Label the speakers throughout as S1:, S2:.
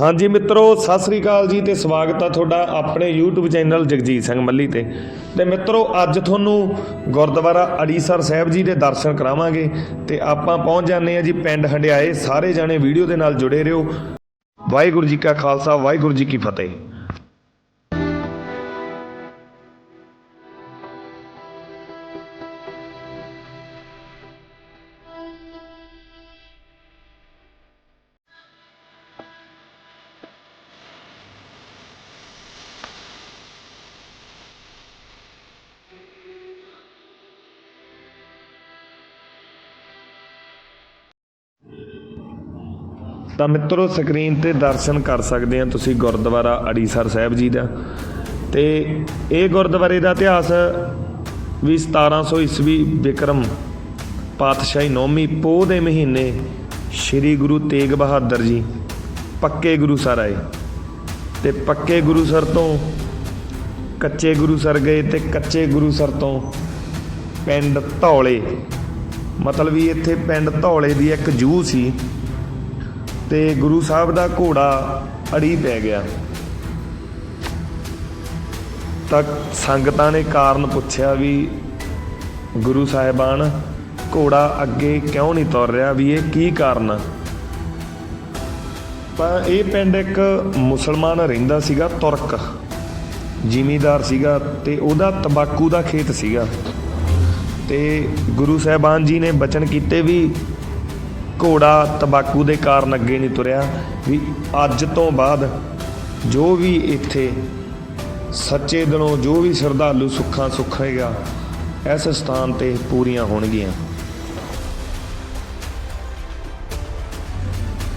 S1: ਹਾਂਜੀ ਮਿੱਤਰੋ, ਸਤਿ ਸ੍ਰੀ ਅਕਾਲ ਜੀ ਤੇ ਸਵਾਗਤ ਆ ਤੁਹਾਡਾ ਆਪਣੇ YouTube ਚੈਨਲ ਜਗਜੀਤ ਸਿੰਘ ਮੱਲੀ ਤੇ। ਤੇ ਮਿੱਤਰੋ, ਅੱਜ ਤੁਹਾਨੂੰ ਗੁਰਦੁਆਰਾ ਅੜੀਸਰ ਸਾਹਿਬ ਜੀ ਦੇ ਦਰਸ਼ਨ ਕਰਾਵਾਂਗੇ ਤੇ ਆਪਾਂ ਪਹੁੰਚ ਜਾਂਦੇ ਆ ਜੀ ਪਿੰਡ ਹੰਡਿਆਏ। ਸਾਰੇ ਜਾਣੇ ਵੀਡੀਓ ਦੇ ਨਾਲ ਜੁੜੇ ਰਹੋ। ਵਾਹਿਗੁਰੂ ਜੀ ਕਾ ਖਾਲਸਾ, ਵਾਹਿਗੁਰੂ ਜੀ ਕੀ ਫਤਿਹ। ਤਾਂ ਮਿੱਤਰੋ, ਸਕਰੀਨ ਤੇ ਦਰਸ਼ਨ ਕਰ ਸਕਦੇ ਆ ਤੁਸੀਂ ਗੁਰਦੁਆਰਾ ਅੜੀਸਰ ਸਾਹਿਬ ਜੀ ਦਾ। ਤੇ ਇਹ ਗੁਰਦੁਆਰੇ ਦਾ ਇਤਿਹਾਸ ਵੀ 1700 ਈਸਵੀ ਵਿਕਰਮ ਪਾਤਸ਼ਾਹੀ ਨੌਵੀਂ ਪੋਹ ਦੇ ਮਹੀਨੇ ਸ੍ਰੀ ਗੁਰੂ ਤੇਗ ਬਹਾਦਰ ਜੀ ਪੱਕੇ ਗੁਰੂ ਸਰ ਆਏ। ਤੇ ਪੱਕੇ ਗੁਰੂ ਸਰ ਤੋਂ ਕੱਚੇ ਗੁਰੂ ਸਰ ਗਏ ਤੇ ਕੱਚੇ ਗੁਰੂ ਸਰ ਤੋਂ ਪਿੰਡ ਧੌਲੇ। ਮਤਲਬ ਵੀ ਇੱਥੇ ਪਿੰਡ ਧੌਲੇ ਦੀ ਇੱਕ ਜੂ ਸੀ। ਤੇ ਗੁਰੂ ਸਾਹਿਬ ਦਾ ਘੋੜਾ ਅੜੀ ਪੈ ਗਿਆ। ਤਾਂ ਸੰਗਤਾਂ ਨੇ ਕਾਰਨ ਪੁੱਛਿਆ ਵੀ ਗੁਰੂ ਸਾਹਿਬਾਨ, ਘੋੜਾ ਅੱਗੇ ਕਿਉਂ ਨਹੀਂ ਤੁਰ ਰਿਹਾ? ਵੀ ਇਹ ਕੀ ਕਾਰਨ ਤਾਂ ਇਹ ਪਿੰਡ ਇੱਕ ਮੁਸਲਮਾਨ ਰਹਿੰਦਾ ਸੀਗਾ, ਤੁਰਕ। ਜ਼ਿਮੀਦਾਰ ਸੀਗਾ ਤੇ ਉਹਦਾ ਤੰਬਾਕੂ ਦਾ ਖੇਤ ਸੀਗਾ। ਤੇ ਗੁਰੂ ਸਾਹਿਬਾਨ ਜੀ ਨੇ ਬਚਨ ਕੀਤੇ ਵੀ ਘੋੜਾ ਤੰਬਾਕੂ ਦੇ ਕਾਰਨ ਅੱਗੇ ਨਹੀਂ ਤੁਰਿਆ, ਵੀ ਅੱਜ ਤੋਂ ਬਾਅਦ ਜੋ ਵੀ ਇੱਥੇ ਸੱਚੇ ਦਿਲੋਂ ਜੋ ਵੀ ਸ਼ਰਧਾਲੂ ਸੁੱਖਾਂ ਸੁੱਖੇਗਾ, ਇਸ ਸਥਾਨ ਤੇ ਪੂਰੀਆਂ ਹੋਣਗੀਆਂ।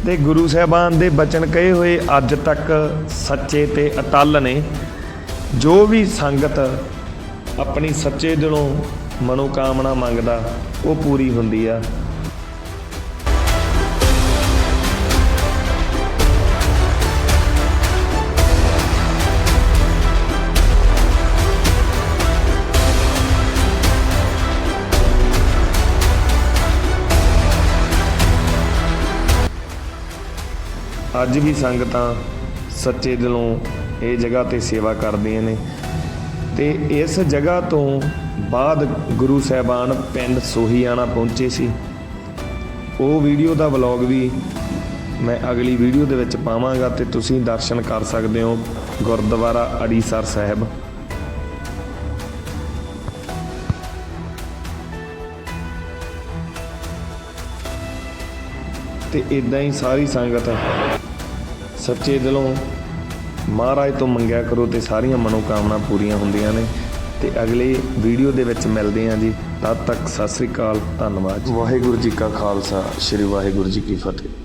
S1: ਤੇ ਗੁਰੂ ਸਾਹਿਬਾਨ ਦੇ ਬਚਨ ਕਹੇ ਹੋਏ, ਅੱਜ ਤੱਕ ਸੱਚੇ ਤੇ ਅਟਲ ਨੇ ਜੋ ਵੀ ਸੰਗਤ ਆਪਣੀ ਸੱਚੇ ਦਿਲੋਂ ਮਨੋਕਾਮਨਾ ਮੰਗਦਾ, ਉਹ ਪੂਰੀ ਹੁੰਦੀ ਆ। ਅੱਜ ਵੀ ਸੰਗਤਾਂ ਸੱਚੇ ਦਿਲੋਂ ਇਹ ਜਗ੍ਹਾ ਤੇ ਸੇਵਾ ਕਰਦੀਆਂ ਨੇ। ਤੇ ਇਸ ਜਗ੍ਹਾ ਤੋਂ ਬਾਅਦ ਗੁਰੂ ਸਾਹਿਬਾਨ ਪਿੰਡ ਸੋਹੀਆਣਾ ਪਹੁੰਚੇ ਸੀ। ਉਹ ਵੀਡੀਓ ਦਾ ਵਲੌਗ ਵੀ ਮੈਂ ਅਗਲੀ ਵੀਡੀਓ ਦੇ ਵਿੱਚ ਪਾਵਾਂਗਾ ਤੇ ਤੁਸੀਂ ਦਰਸ਼ਨ ਕਰ ਸਕਦੇ ਹੋ ਗੁਰਦੁਆਰਾ ਅੜੀਸਰ ਸਾਹਿਬ। ਤੇ ਇਦਾਂ ਹੀ ਸਾਰੀ ਸੰਗਤ ਸੱਚੇ ਦਿਲੋਂ ਮਹਾਰਾਜ ਤੋਂ ਮੰਗਿਆ ਕਰੋ ਤੇ ਸਾਰੀਆਂ ਮਨੋਕਾਮਨਾ ਪੂਰੀਆਂ ਹੁੰਦੀਆਂ ਨੇ। ਤੇ ਅਗਲੇ ਵੀਡੀਓ ਦੇ ਵਿੱਚ ਮਿਲਦੇ ਹਾਂ ਜੀ। ਤਦ ਤੱਕ ਸਤਿ ਸ੍ਰੀ ਅਕਾਲ, ਧੰਨਵਾਦ ਵਾਹਿਗੁਰੂ ਜੀ ਕਾ ਖਾਲਸਾ, ਸ੍ਰੀ ਵਾਹਿਗੁਰੂ ਜੀ ਕੀ ਫਤਿਹ।